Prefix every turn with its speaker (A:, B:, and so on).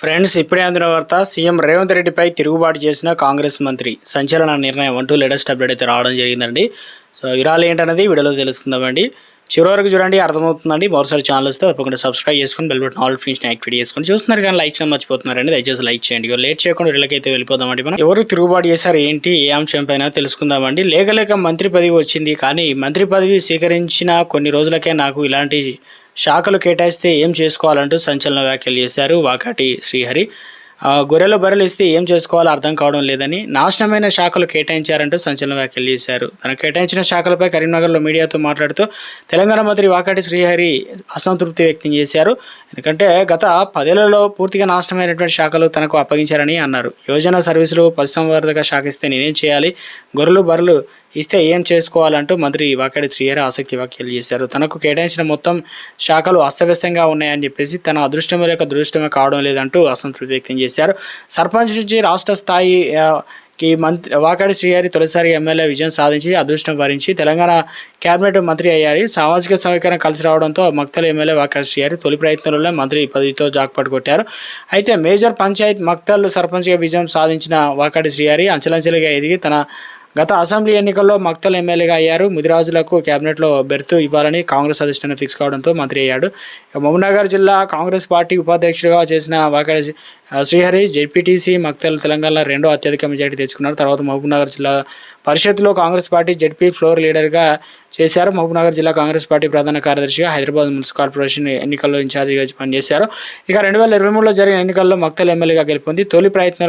A: Friends ఇప్పుడే అందిన వార్త సీఎం రేవంత్ రెడ్డిపై తిరుగుబాటు చేసిన కాంగ్రెస్ మంత్రి సంచలన నిర్ణయం అంటూ లేటెస్ట్ అప్డేట్ అయితే రావడం జరిగిందండి. సో విరాలు ఏంటనేది వీడియోలో తెలుసుకుందామండి. చివరి వరకు చూడండి అర్థమవుతుందండి. మరోసారి ఛానల్ వస్తే తప్పకుండా సబ్స్క్రైబ్ చేసుకుని బెల్ బటన్ ఆల్ ఫీన్స్ యాక్టివేట్ చేసుకుని చూస్తున్నారు కానీ లైక్ చేయడం మర్చిపోతున్నారండి. దయచేసి లైక్ చేయండి. లేట్ చేయకుండా వీళ్ళకైతే వెళ్ళిపోదామండి మనం. ఎవరు తిరుగుబాటు చేశారు ఏంటి ఏ అంశం పైన తెలుసుకుందామండి. లేక లేక మంత్రి పదవి వచ్చింది కానీ మంత్రి పదవి స్వీకరించిన కొన్ని రోజులకే నాకు ఇలాంటి శాఖలు కేటాయిస్తే ఏం చేసుకోవాలంటూ సంచలన వ్యాఖ్యలు చేశారు వాకాటి శ్రీహరి. గొర్రెల గొర్రెలు బర్రెలు ఇస్తే ఏం చేసుకోవాలో అర్థం కావడం లేదని నాశనమైన శాఖలు కేటాయించారంటూ సంచలన వ్యాఖ్యలు చేశారు. తన కేటాయించిన శాఖలపై కరీంనగర్లో మీడియాతో మాట్లాడుతూ తెలంగాణ మంత్రి వాకాటి శ్రీహరి అసంతృప్తి వ్యక్తం చేశారు. ఎందుకంటే గత పదేళ్ళలో పూర్తిగా నాశనమైనటువంటి శాఖలు తనకు అప్పగించారని అన్నారు. యోజన సర్వీసులు పశుసంవర్ధక శాఖ ఇస్తే నేనేం చేయాలి? గొర్రెలు బర్రెలు ఇస్తే ఏం చేసుకోవాలంటూ మంత్రి వాకాడి శ్రీహరి ఆసక్తి వ్యాఖ్యలు చేశారు. తనకు కేటాయించిన మొత్తం శాఖలు అస్తవ్యస్తంగా ఉన్నాయని చెప్పేసి తన అదృష్టం లేక దురదృష్టమే కావడం లేదంటూ అసంతృప్తి వ్యక్తం చేశారు. సర్పంచ్ నుంచి రాష్ట్ర స్థాయి ఆ, కి మంత్రి వాకాడి శ్రీహరి తొలిసారి ఎమ్మెల్యే విజయం సాధించి అదృష్టం భరించి తెలంగాణ కేబినెట్ మంత్రి అయ్యారు. సామాజిక సమీకరణ కలిసి రావడంతో మక్తల్ ఎమ్మెల్యే వాకాడి శ్రీహరి తొలి ప్రయత్నంలో మంత్రి పదవితో జాక్పాటు కొట్టారు. అయితే మేజర్ పంచాయత్ మక్తల్ సర్పంచ్గా విజయం సాధించిన వాకాడి శ్రీహరి అంచెలంచెలుగా ఎదిగి తన గత అసెంబ్లీ ఎన్నికల్లో మక్తల్ ఎమ్మెల్యేగా అయ్యారు. ముదిరాజులకు కేబినెట్లో బెర్త్ ఇవ్వాలని కాంగ్రెస్ అధిష్టానం ఫిక్స్ కావడంతో మంత్రి అయ్యాడు. మహబూబ్నగర్ జిల్లా కాంగ్రెస్ పార్టీ ఉపాధ్యక్షుడిగా చేసిన వాకాడి శ్రీహరి జెడ్పీటీసీ మక్తల్ తెలంగాణలో రెండో అత్యధిక మెజార్టీ తెచ్చుకున్నారు. తర్వాత మహబూబ్నగర్ జిల్లా పరిషత్లో కాంగ్రెస్ పార్టీ జెడ్పీ ఫ్లోర్ లీడర్గా చేశారు. మహబూబ్నగర్ జిల్లా కాంగ్రెస్ పార్టీ ప్రధాన కార్యదర్శిగా హైదరాబాద్ మున్సిపల్ కార్పొరేషన్ ఎన్నికల్లో ఇన్ఛార్జిగా పనిచేశారు. ఇక రెండు వేల ఇరవై మూడులో జరిగిన ఎన్నికల్లో మక్తల్ ఎమ్మెల్యేగా గెలుపొంది తొలి ప్రయత్నంలో